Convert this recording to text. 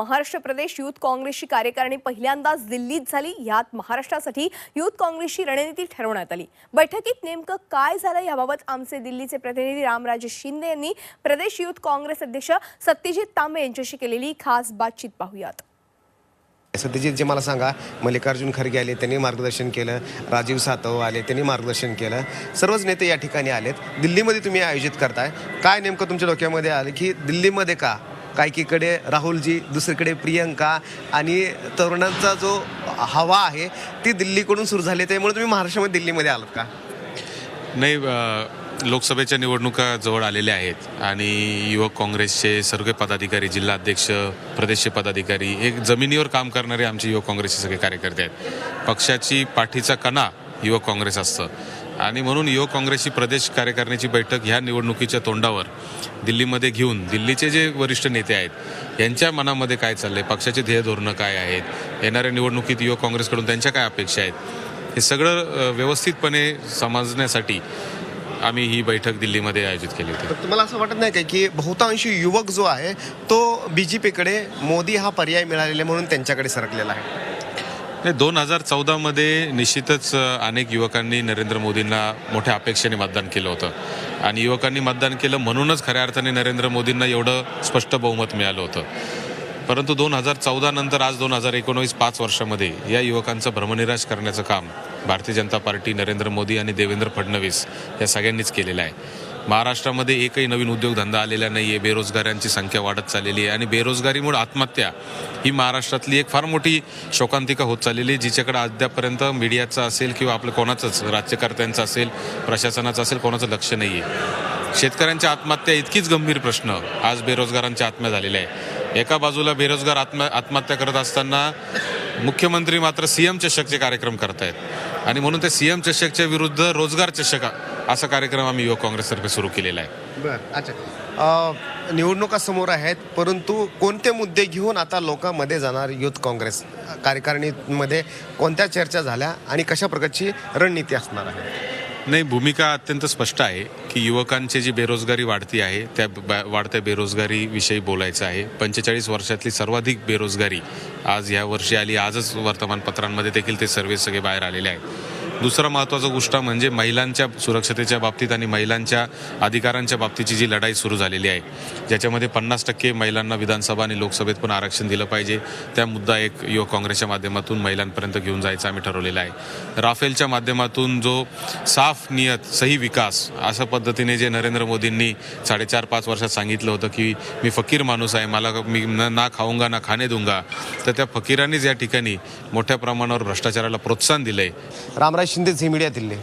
महाराष्ट्र प्रदेश youth काँग्रेसची कार्यकारिणी पहिल्यांदाच दिल्लीत झाली. यात महाराष्ट्रासाठी युथ काँग्रेसची रणनीती ठरवण्यात आली. बैठकीत नेमकं काय झालं याबाबत आमचे दिल्लीचे प्रतिनिधी रामराजे शिंदे यांनी प्रदेश युथ काँग्रेस अध्यक्ष सत्यजित तांबे यांच्याशी केलेली खास बातचीत पाहूयात. सत्यजित जे मला सांगा मल्लिकार्जुन खरगे आले त्यांनी मार्गदर्शन केलं. राजीव सातव आले त्यांनी मार्गदर्शन केलं. सर्वच नेते या ठिकाणी आलेत. दिल्लीमध्ये तुम्ही आयोजित करताय. काय नेमकं तुमच्या डोक्यामध्ये आलं की दिल्लीमध्ये का? कायकीकडे राहुलजी दुसरीकडे प्रियंका आणि तरुणांचा जो हवा आहे ती दिल्लीकडून सुरू झाली त्यामुळे तुम्ही महाराष्ट्रामध्ये दिल्लीमध्ये आलात का? नाही लोकसभेच्या निवडणुका जवळ आलेल्या आहेत आणि युवक काँग्रेसचे सर्व पदाधिकारी जिल्हाध्यक्ष प्रदेशचे पदाधिकारी एक जमिनीवर काम करणारे आमचे युवक काँग्रेसचे सगळे कार्यकर्ते आहेत. पक्षाची पाठीचा कणा युवक काँग्रेस असतं. आणि म्हणून युवक काँग्रेसची प्रदेश कार्यकारिणीची बैठक ह्या निवडणुकीच्या तोंडावर दिल्लीमध्ये घेऊन दिल्लीचे जे वरिष्ठ नेते आहेत यांच्या मनामध्ये काय चाललंय? पक्षाचे ध्येय धोरणं काय आहेत? येणाऱ्या निवडणुकीत युवक काँग्रेसकडून त्यांच्या काय अपेक्षा आहेत? हे सगळं व्यवस्थितपणे समजण्यासाठी आम्ही ही बैठक दिल्लीमध्ये आयोजित केली होती. तर तुम्हाला असं वाटत नाही का की बहुतांशी युवक जो आहे तो बी जे पीकडे मोदी हा पर्याय मिळालेला म्हणून त्यांच्याकडे सरकलेला आहे? दोन हजार चौदामध्ये निश्चितच अनेक युवकांनी नरेंद्र मोदींना मोठ्या अपेक्षेने मतदान केलं होतं. आणि युवकांनी मतदान केलं म्हणूनच खऱ्या अर्थाने नरेंद्र मोदींना एवढं स्पष्ट बहुमत मिळालं होतं. परंतु दोन हजार चौदा नंतर आज दोन हजार एकोणवीस पाच वर्षामध्ये या युवकांचं भ्रमनिराश करण्याचं काम भारतीय जनता पार्टी नरेंद्र मोदी आणि देवेंद्र फडणवीस या सगळ्यांनीच केलेलं आहे. महाराष्ट्रामध्ये एकही नवीन उद्योगधंदा आलेला नाही आहे बेरोजगारांची संख्या वाढत चाललेली आहे आणि बेरोजगारीमुळे आत्महत्या ही महाराष्ट्रातली एक फार मोठी शोकांतिका होत चाललेली आहे जिच्याकडे अद्यापर्यंत मीडियाचं असेल किंवा आपलं कोणाचंच राज्यकर्त्यांचं असेल प्रशासनाचं असेल कोणाचं लक्ष नाही आहे शेतकऱ्यांच्या आत्महत्या इतकीच गंभीर प्रश्न आज बेरोजगारांच्या आत्म्या झालेल्या आहे. एका बाजूला बेरोजगार आत्म आत्महत्या करत असताना मुख्यमंत्री मात्र सी एम चषकचे कार्यक्रम करतायत. आणि म्हणून ते सी एम चषकच्या विरुद्ध रोजगार चषक असा कार्यक्रम आम्ही युवक काँग्रेसतर्फे सुरू केलेला आहे. बर अच्छा. निवडणुका समोर आहेत परंतु कोणते मुद्दे घेऊन आता लोकांमध्ये जाणार युथ काँग्रेस कार्यकारिणीमध्ये? कोणत्या चर्चा झाल्या आणि कशा प्रकारची रणनीती असणार आहे? नाही भूमिका अत्यंत स्पष्ट आहे की युवकांची जी बेरोजगारी वाढती आहे त्या ब- वाढत्या बेरोजगारीविषयी बोलायचं आहे. पंचेचाळीस वर्षातली सर्वाधिक बेरोजगारी आज ह्या वर्षी आली. आजच वर्तमानपत्रांमध्ये देखील ते सर्वे सगळे बाहेर आलेले आहेत. दुसरा महत्त्वाचा गोष्ट म्हणजे महिलांच्या सुरक्षतेच्या बाबतीत आणि महिलांच्या अधिकारांच्या बाबतीची जी लढाई सुरू झालेली आहे ज्याच्यामध्ये पन्नास टक्के महिलांना विधानसभा आणि लोकसभेत पण आरक्षण दिलं पाहिजे. त्या मुद्दा एक युवक काँग्रेसच्या माध्यमातून महिलांपर्यंत घेऊन जायचं आम्ही ठरवलेलं आहे. राफेलच्या माध्यमातून जो साफ नियत सही विकास अशा पद्धतीने जे नरेंद्र मोदींनी साडेचार पाच वर्षात सांगितलं होतं की मी फकीर माणूस आहे मला मी न- ना खाऊंगा ना खाणे दूंगा. तर त्या फकीरांनीच या ठिकाणी मोठ्या प्रमाणावर भ्रष्टाचाराला प्रोत्साहन दिलंय. रामराज ഷിൻഡെ സെമിയുടെ തില്ലേ